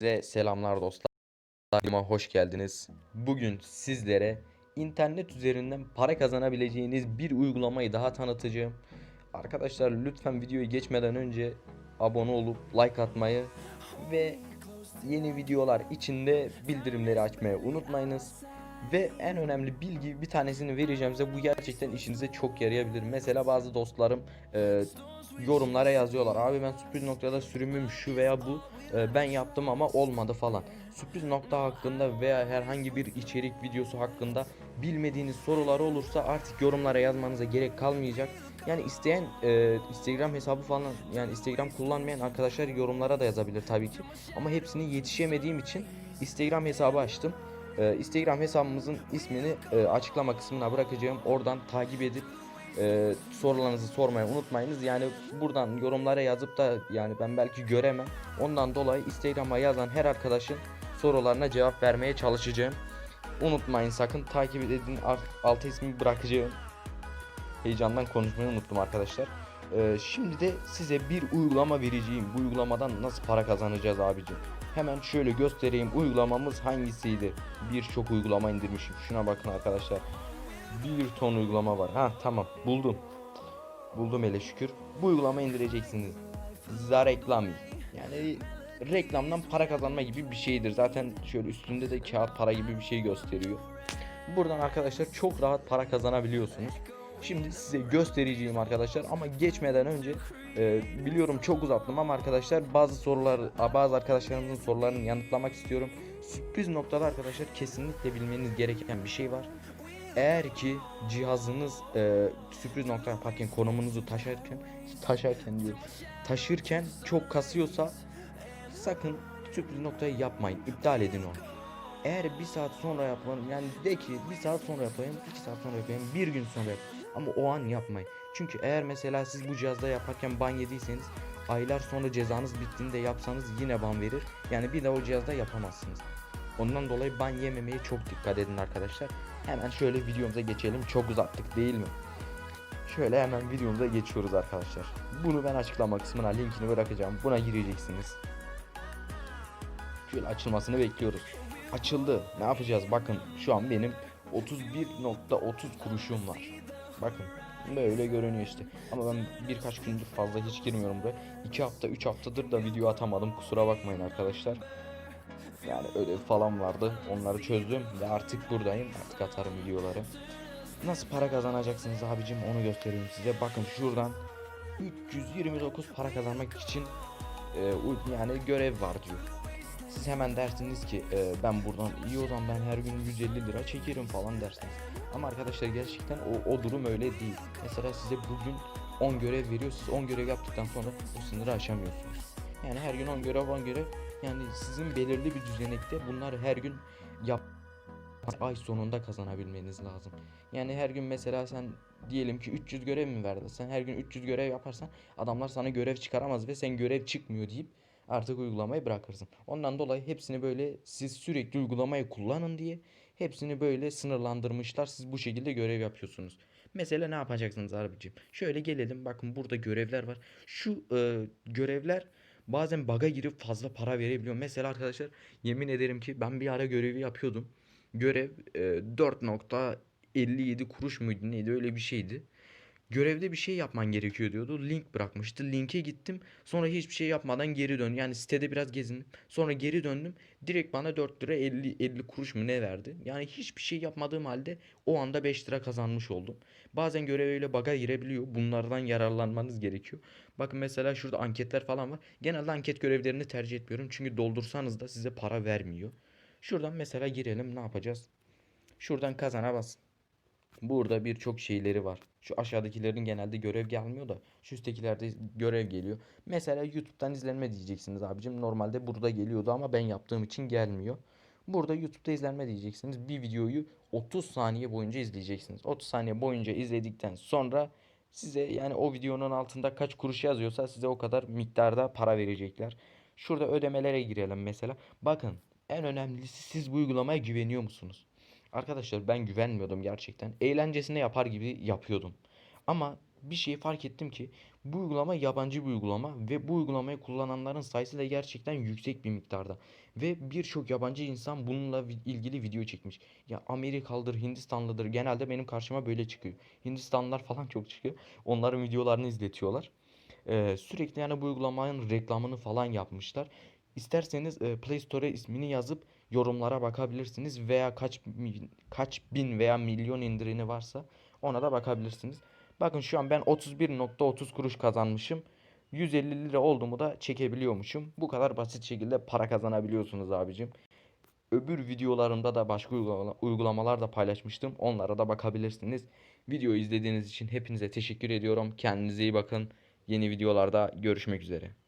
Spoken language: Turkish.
Size selamlar dostlar. Hoş geldiniz. Bugün sizlere internet üzerinden para kazanabileceğiniz bir uygulamayı daha tanıtacağım. Arkadaşlar lütfen videoyu geçmeden önce abone olup like atmayı ve yeni videolar içinde bildirimleri açmayı unutmayınız. Ve en önemli bilgi bir tanesini vereceğim size bu gerçekten işinize çok yarayabilir. Mesela bazı dostlarım e, yorumlara yazıyorlar. Abi ben sürpriz noktada sürümüm şu veya bu e, ben yaptım ama olmadı falan. Sürpriz nokta hakkında veya herhangi bir içerik videosu hakkında bilmediğiniz sorular olursa artık yorumlara yazmanıza gerek kalmayacak. Yani isteyen e, Instagram hesabı falan yani Instagram kullanmayan arkadaşlar yorumlara da yazabilir tabii ki. Ama hepsini yetişemediğim için Instagram hesabı açtım. E, Instagram hesabımızın ismini e, açıklama kısmına bırakacağım. Oradan takip edip e, sorularınızı sormayı unutmayınız. Yani buradan yorumlara yazıp da yani ben belki göremem. Ondan dolayı Instagram'a yazan her arkadaşın sorularına cevap vermeye çalışacağım. Unutmayın sakın takip edin. Alt, ismi bırakacağım. Heyecandan konuşmayı unuttum arkadaşlar. Ee, şimdi de size bir uygulama vereceğim. Bu uygulamadan nasıl para kazanacağız abicim? Hemen şöyle göstereyim. Uygulamamız hangisiydi? Birçok uygulama indirmişim. Şuna bakın arkadaşlar. Bir ton uygulama var. Ha tamam buldum. Buldum hele şükür. Bu uygulamayı indireceksiniz. Zareklami. Yani reklamdan para kazanma gibi bir şeydir. Zaten şöyle üstünde de kağıt para gibi bir şey gösteriyor. Buradan arkadaşlar çok rahat para kazanabiliyorsunuz. Şimdi size göstereceğim arkadaşlar ama geçmeden önce e, biliyorum çok uzattım ama arkadaşlar bazı sorular bazı arkadaşlarımızın sorularını yanıtlamak istiyorum. Sürpriz noktada arkadaşlar kesinlikle bilmeniz gereken bir şey var. Eğer ki cihazınız e, sürpriz nokta yaparken konumunuzu taşırken taşırken diyor taşırken çok kasıyorsa sakın sürpriz noktayı yapmayın iptal edin onu. Eğer bir saat sonra yapalım yani de ki bir saat sonra yapayım iki saat sonra yapayım bir gün sonra yap ama o an yapmayın. Çünkü eğer mesela siz bu cihazda yaparken ban yediyseniz aylar sonra cezanız bittiğinde yapsanız yine ban verir. Yani bir de o cihazda yapamazsınız. Ondan dolayı ban yememeye çok dikkat edin arkadaşlar. Hemen şöyle videomuza geçelim. Çok uzattık değil mi? Şöyle hemen videomuza geçiyoruz arkadaşlar. Bunu ben açıklama kısmına linkini bırakacağım. Buna gireceksiniz. Şöyle açılmasını bekliyoruz. Açıldı. Ne yapacağız? Bakın şu an benim 31.30 kuruşum var. Bakın böyle görünüyor işte. Ama ben birkaç gündür fazla hiç girmiyorum buraya. 2 hafta 3 haftadır da video atamadım. Kusura bakmayın arkadaşlar. Yani ödev falan vardı. Onları çözdüm ve artık buradayım. Artık atarım videoları. Nasıl para kazanacaksınız abicim onu göstereyim size. Bakın şuradan 329 para kazanmak için e, yani görev var diyor. Siz hemen dersiniz ki e, ben buradan iyi o zaman ben her gün 150 lira çekerim falan dersiniz. Ama arkadaşlar gerçekten o, o durum öyle değil. Mesela size bugün 10 görev veriyor. Siz 10 görev yaptıktan sonra o sınırı aşamıyorsunuz. Yani her gün 10 görev 10 görev yani sizin belirli bir düzenekte bunlar her gün yap ay sonunda kazanabilmeniz lazım. Yani her gün mesela sen diyelim ki 300 görev mi verdi? Sen her gün 300 görev yaparsan adamlar sana görev çıkaramaz ve sen görev çıkmıyor deyip artık uygulamayı bırakırsın. Ondan dolayı hepsini böyle siz sürekli uygulamayı kullanın diye hepsini böyle sınırlandırmışlar. Siz bu şekilde görev yapıyorsunuz. Mesela ne yapacaksınız abicim? Şöyle gelelim bakın burada görevler var. Şu e, görevler bazen baga girip fazla para verebiliyor. Mesela arkadaşlar yemin ederim ki ben bir ara görevi yapıyordum. Görev e, 4.57 kuruş muydu neydi öyle bir şeydi. Görevde bir şey yapman gerekiyor diyordu. Link bırakmıştı. Linke gittim. Sonra hiçbir şey yapmadan geri döndüm. Yani sitede biraz gezindim. Sonra geri döndüm. Direkt bana 4 lira 50 50 kuruş mu ne verdi? Yani hiçbir şey yapmadığım halde o anda 5 lira kazanmış oldum. Bazen görev öyle baga girebiliyor. Bunlardan yararlanmanız gerekiyor. Bakın mesela şurada anketler falan var. Genelde anket görevlerini tercih etmiyorum. Çünkü doldursanız da size para vermiyor. Şuradan mesela girelim. Ne yapacağız? Şuradan kazana bas. Burada birçok şeyleri var. Şu aşağıdakilerin genelde görev gelmiyor da şu üsttekilerde görev geliyor. Mesela YouTube'dan izlenme diyeceksiniz abicim. Normalde burada geliyordu ama ben yaptığım için gelmiyor. Burada YouTube'da izlenme diyeceksiniz. Bir videoyu 30 saniye boyunca izleyeceksiniz. 30 saniye boyunca izledikten sonra size yani o videonun altında kaç kuruş yazıyorsa size o kadar miktarda para verecekler. Şurada ödemelere girelim mesela. Bakın en önemlisi siz bu uygulamaya güveniyor musunuz? Arkadaşlar ben güvenmiyordum gerçekten. Eğlencesine yapar gibi yapıyordum. Ama bir şeyi fark ettim ki bu uygulama yabancı bir uygulama ve bu uygulamayı kullananların sayısı da gerçekten yüksek bir miktarda. Ve birçok yabancı insan bununla ilgili video çekmiş. Ya Amerikalıdır, Hindistanlıdır. Genelde benim karşıma böyle çıkıyor. Hindistanlılar falan çok çıkıyor. Onların videolarını izletiyorlar. Ee, sürekli yani bu uygulamanın reklamını falan yapmışlar. İsterseniz e, Play Store'a ismini yazıp yorumlara bakabilirsiniz veya kaç kaç bin veya milyon indirini varsa ona da bakabilirsiniz. Bakın şu an ben 31.30 kuruş kazanmışım. 150 lira olduğumu da çekebiliyormuşum. Bu kadar basit şekilde para kazanabiliyorsunuz abicim. Öbür videolarımda da başka uygulama- uygulamalar da paylaşmıştım. Onlara da bakabilirsiniz. Videoyu izlediğiniz için hepinize teşekkür ediyorum. Kendinize iyi bakın. Yeni videolarda görüşmek üzere.